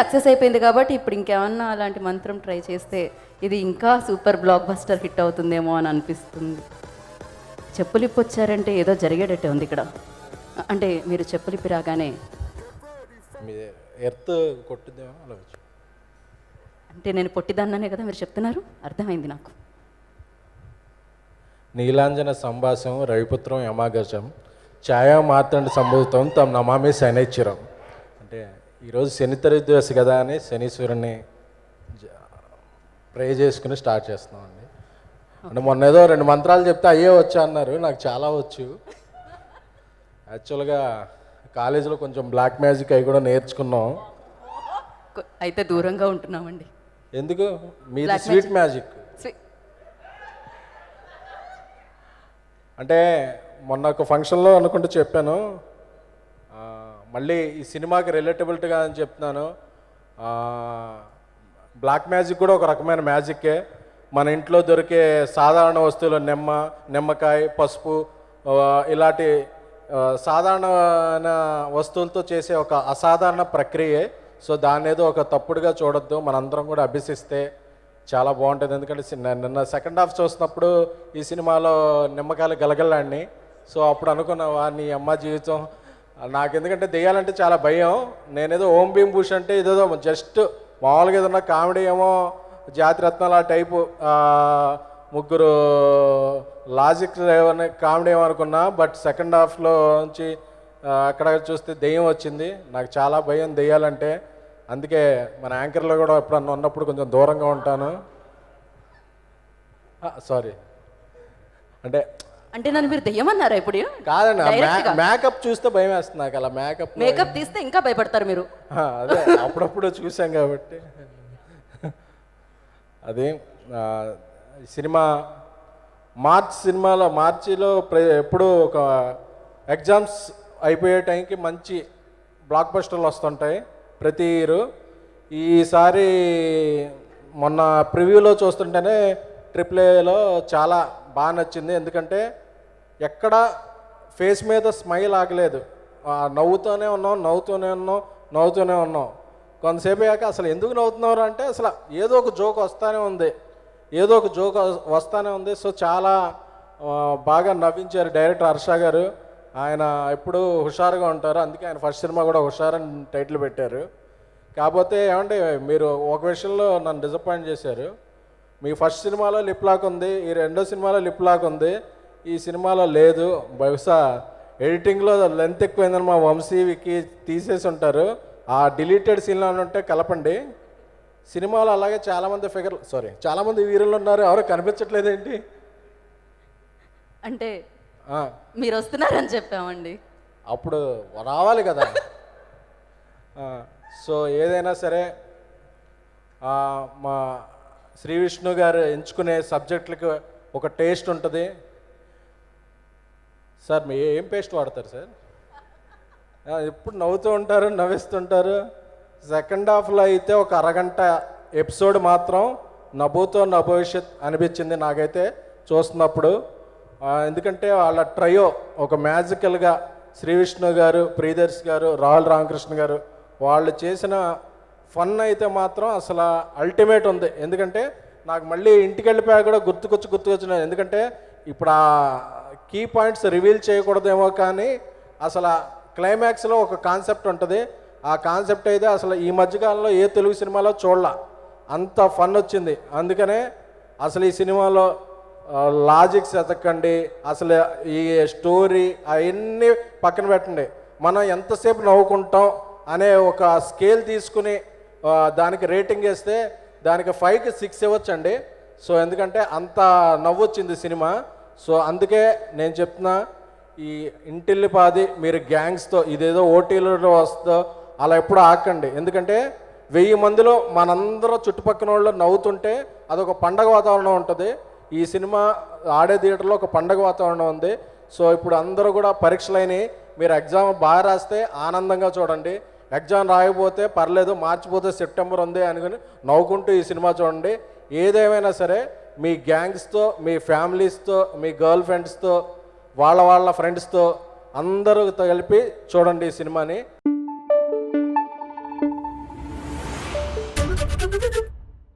Success అయిపోయింది కాబట్టి ఇప్పుడు ఇంకేమన్నా అలాంటి మంత్రం ట్రై చేస్తే ఇది ఇంకా సూపర్ బ్లాక్ బస్టర్ హిట్ అవుతుందేమో అని అనిపిస్తుంది. చెప్పులిప్పి వచ్చారంటే ఏదో జరిగేటట్టే ఉంది ఇక్కడ. అంటే మీరు చెప్పులిప్పి రాగానే ఎర్త్ కొట్టుద్దేమో అంటే నేను పొట్టిదాన్ననే కదా మీరు చెప్తున్నారు? అర్థమైంది నాకు. నీలాంజన సంభాసం రవిపుత్రం యమాగజం ఛాయా మార్తండ సంభూతం తమ నమామి శనైచ్చిరం అంటే ఈరోజు శని త్రయోదశి కదా అని శనీశ్వరుని ప్రే చేసుకుని స్టార్ట్ చేస్తున్నామండి. అంటే మొన్న ఏదో రెండు మంత్రాలు చెప్తే అయ్యే వచ్చా అన్నారు నాకు చాలా వచ్చు. యాక్చువల్గా కాలేజీలో కొంచెం బ్లాక్ మ్యాజిక్ అవి కూడా నేర్చుకున్నాం. అయితే దూరంగా ఉంటున్నామండి. ఎందుకు? మీది Black స్వీట్ మ్యాజిక్ అంటే మొన్న ఒక ఫంక్షన్లో అనుకుంటూ చెప్పాను మళ్ళీ ఈ సినిమాకి రిలేటబిలిటీగా అని చెప్తున్నాను. బ్లాక్ మ్యాజిక్ కూడా ఒక రకమైన మ్యాజిక్కే మన ఇంట్లో దొరికే సాధారణ వస్తువులు నిమ్మ నిమ్మకాయ పసుపు ఇలాంటి సాధారణ వస్తువులతో చేసే ఒక అసాధారణ ప్రక్రియే. సో దాన్ని ఏదో ఒక తప్పుడుగా చూడొద్దు. మనందరం కూడా అభ్యసిస్తే చాలా బాగుంటుంది. ఎందుకంటే నిన్న సెకండ్ హాఫ్ చూసినప్పుడు ఈ సినిమాలో నిమ్మకాయలు గలగలాడిని సో అప్పుడు అనుకున్నావా నీ అమ్మ జీవితం నాకు ఎందుకంటే దెయ్యాలంటే చాలా భయం. నేనేదో ఓం భీం భూష్ అంటే ఇదేదో జస్ట్ మామూలుగా ఏదన్నా కామెడీ ఏమో జాతిరత్నాల టైపు ముగ్గురు లాజిక్ కామెడీ ఏమో అనుకున్నా బట్ సెకండ్ హాఫ్లో నుంచి అక్కడ చూస్తే దెయ్యం వచ్చింది. నాకు చాలా భయం దెయ్యాలంటే. అందుకే మన యాంకర్లో కూడా ఎప్పుడన్నా ఉన్నప్పుడు కొంచెం దూరంగా ఉంటాను. సారీ. అంటే అంటే నన్ను మీరు దెయ్యమన్నారా ఇప్పుడు? కాదండి Direct గా. మేకప్ చూస్తే భయం వేస్తుంది నాకు అలా మేకప్ మేకప్ తీస్తే ఇంకా భయపడతారు మీరు. అదే అప్పుడప్పుడు చూసాం కాబట్టి. అది సినిమా మార్చ్ సినిమాలో మార్చిలో ప్ర- ఎప్పుడు ఒక ఎగ్జామ్స్ అయిపోయే టైంకి మంచి బ్లాక్ బస్టర్లు వస్తుంటాయి ప్రతి ఇయర్. ఈసారి మొన్న ప్రివ్యూలో చూస్తుంటేనే ట్రిప్లేలో చాలా బాగా నచ్చింది. ఎందుకంటే ఎక్కడ ఫేస్ మీద స్మైల్ ఆగలేదు. నవ్వుతూనే ఉన్నాం నవ్వుతూనే ఉన్నాం నవ్వుతూనే ఉన్నాం. కొంతసేపు అయ్యాక అసలు ఎందుకు నవ్వుతున్నారు అంటే అసలు ఏదో ఒక జోక్ వస్తానే ఉంది. ఏదో ఒక జోక్ వస్తానే ఉంది. సో చాలా బాగా నవ్వించారు డైరెక్టర్ హర్ష గారు. ఆయన ఎప్పుడూ హుషారుగా ఉంటారు. అందుకే ఆయన ఫస్ట్ సినిమా కూడా హుషార్ అని టైటిల్ పెట్టారు. కాకపోతే ఏమంటే మీరు ఒక విషయంలో నన్ను డిసప్పాయింట్ చేశారు. మీ ఫస్ట్ సినిమాలో లిప్ లాక్ ఉంది ఈ రెండో సినిమాలో లిప్ లాక్ ఉంది ఈ సినిమాలో లేదు. బహుశా ఎడిటింగ్లో లెంత్ ఎక్కువైందని మా వంశీకి తీసేసి ఉంటారు. ఆ డిలీటెడ్ సీన్లో ఉంటే కలపండి. సినిమాలో అలాగే చాలామంది ఫిగర్ సారీ చాలామంది వీరులు ఉన్నారు. ఎవరు కనిపించట్లేదేంటి? అంటే మీరు వస్తున్నారని చెప్పామండి. అప్పుడు రావాలి కదా. సో ఏదైనా సరే మా శ్రీ విష్ణు గారు ఎంచుకునే సబ్జెక్టులకు ఒక టేస్ట్ ఉంటుంది. సార్ మీ ఏం పేస్ట్ వాడతారు సార్? ఎప్పుడు నవ్వుతూ ఉంటారు నవ్విస్తుంటారు. సెకండ్ హాఫ్లో అయితే ఒక అరగంట ఎపిసోడ్ మాత్రం నభూతో నభవిష్యత్ అనిపించింది నాకైతే చూస్తున్నప్పుడు. ఎందుకంటే వాళ్ళ ట్రయో ఒక మ్యాజికల్గా శ్రీ విష్ణు గారు ప్రియదర్శి గారు రాహుల్ రామకృష్ణ గారు వాళ్ళు చేసిన ఫన్ అయితే మాత్రం అసలు అల్టిమేట్ ఉంది. ఎందుకంటే నాకు మళ్ళీ ఇంటికి వెళ్ళిపోయా కూడా గుర్తుకొచ్చి గుర్తుకొచ్చినాను ఎందుకంటే ఇప్పుడు ఆ కీ పాయింట్స్ రివీల్ చేయకూడదేమో కానీ అసలు క్లైమాక్స్లో ఒక కాన్సెప్ట్ ఉంటుంది. ఆ కాన్సెప్ట్ అయితే అసలు ఈ మధ్యకాలంలో ఏ తెలుగు సినిమాలో చూడాల. అంత ఫన్ వచ్చింది. అందుకనే అసలు ఈ సినిమాలో లాజిక్స్ ఎతకండి అసలు ఈ స్టోరీ అవన్నీ పక్కన పెట్టండి. మనం ఎంతసేపు నవ్వుకుంటాం అనే ఒక స్కేల్ తీసుకుని దానికి రేటింగ్ వేస్తే దానికి ఫైవ్కి సిక్స్ ఇవ్వచ్చండి. సో ఎందుకంటే అంత నవ్వొచ్చింది సినిమా. సో అందుకే నేను చెప్తున్నా ఈ ఇంటిల్లిపాది మీరు గ్యాంగ్స్తో ఇదేదో ఓటీలలో వస్తో అలా ఎప్పుడు ఆకండి. ఎందుకంటే వెయ్యి మందిలో మనందరూ చుట్టుపక్కల వాళ్ళు నవ్వుతుంటే అదొక పండగ వాతావరణం ఉంటుంది. ఈ సినిమా ఆడే థియేటర్లో ఒక పండగ వాతావరణం ఉంది. సో ఇప్పుడు అందరూ కూడా పరీక్షలైనవి మీరు ఎగ్జామ్ బాగా రాస్తే ఆనందంగా చూడండి. ఎగ్జామ్ రాయకపోతే పర్లేదు మార్చిపోతే సెప్టెంబర్ ఉంది అనుకుని నవ్వుకుంటూ ఈ సినిమా చూడండి. ఏదేమైనా సరే మీ గ్యాంగ్స్తో మీ ఫ్యామిలీస్తో మీ గర్ల్ ఫ్రెండ్స్తో వాళ్ళ వాళ్ళ ఫ్రెండ్స్తో అందరూ కలిపి చూడండి ఈ సినిమాని.